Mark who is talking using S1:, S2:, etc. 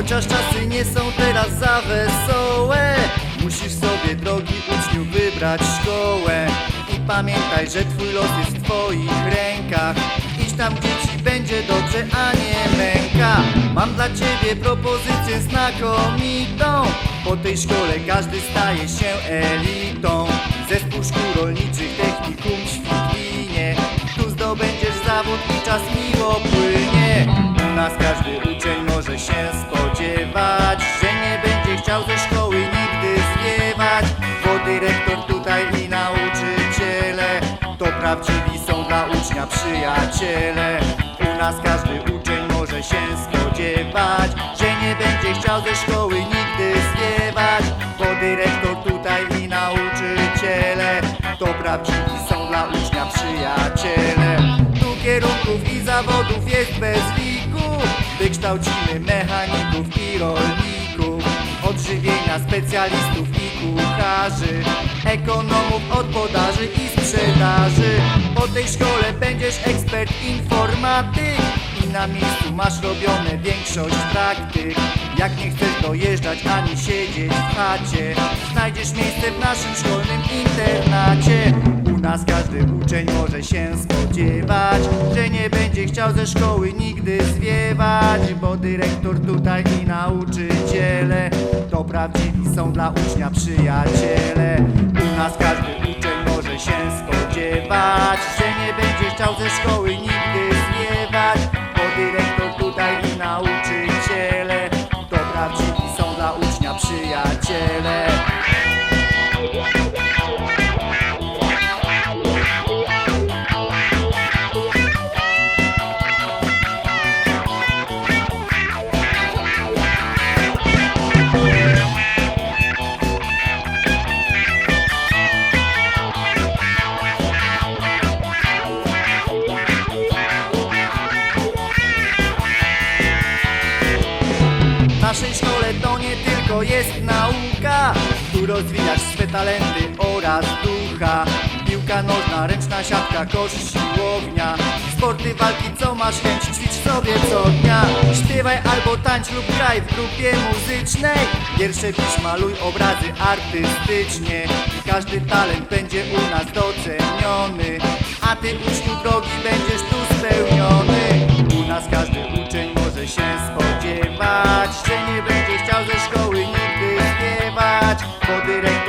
S1: Chociaż czasy nie są teraz za wesołe. Musisz sobie drogi uczniu wybrać szkołę. I pamiętaj, że twój los jest w twoich rękach. Idź tam gdzie ci będzie dobrze, a nie męka. Mam dla ciebie propozycję znakomitą. Po tej szkole każdy staje się elitą. Zespół szkół rolniczych, technikum w Świdwinie Tu zdobędziesz zawód i czas miło płynie. U nas każdy uczeń może się spodziewać prawdziwi są dla ucznia przyjaciele. U nas każdy uczeń może się spodziewać Że nie będzie chciał ze szkoły nigdy zwiewać Bo dyrektor tutaj i nauczyciele. To prawdziwi są dla ucznia przyjaciele. Tu kierunków i zawodów jest bez liku. Wykształcimy mechaników i rolników Odżywienia specjalistów i kucharzy Ekonomów od podaży i sprzedaży. Po tej szkole będziesz ekspert informatyk I na miejscu masz robione większość praktyk. Jak nie chcesz dojeżdżać ani siedzieć w chacie Znajdziesz miejsce w naszym szkolnym internacie. U nas każdy uczeń może się spodziewać Że nie będzie chciał ze szkoły nigdy zwiewać Bo dyrektor tutaj i nauczyciele Prawdziwi są dla ucznia przyjaciele. U nas każdy uczeń może się spodziewać Że nie będzie chciał ze szkoły nigdy zwiewać Bo dyrektor tutaj i nauczyciele To prawdziwi są dla ucznia przyjaciele tylko jest nauka Tu rozwijasz swe talenty oraz ducha. Piłka nożna, ręczna siatka, kosz, siłownia. Sporty walki, co masz chęć, ćwicz sobie co dnia. Śpiewaj albo tańcz lub graj w grupie muzycznej. Wiersze pisz, maluj obrazy artystycznie. Każdy talent będzie u nas doceniony. A ty uczniu drogi będziesz zwiewać